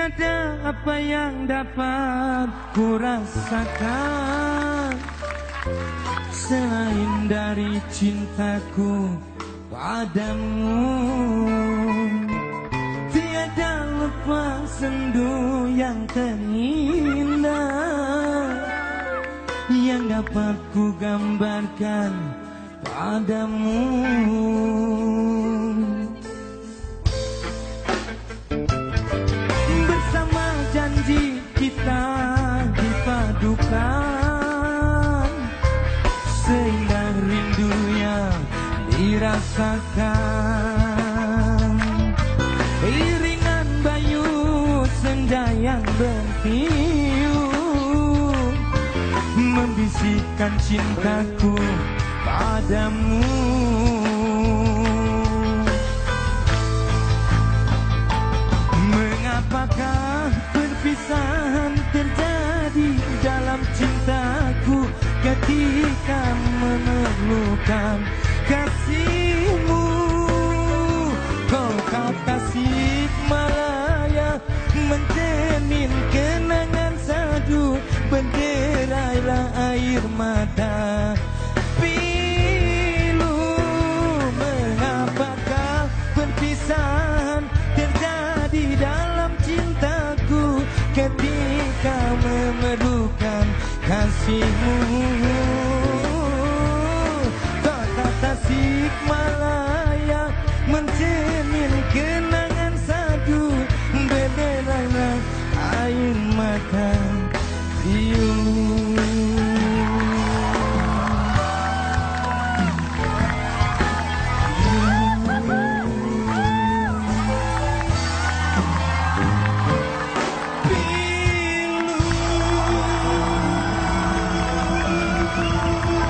apa yang dapat ku rasakan Selain dari cintaku padamu. Tiada lepas sendu yang terindah Yang dapat ku gambarkan padamu dipadukan Seindah rindu yang dirasakan. Iringan bayu senja yang bertiup Membisikkan cintaku padamu kasihmu. Kau kasih malaya mencermin kenangan sadu. Berderailah air mata. Pilu Mengapakah perpisahan terjadi dalam cintaku? Ketika memerlukan kasihmu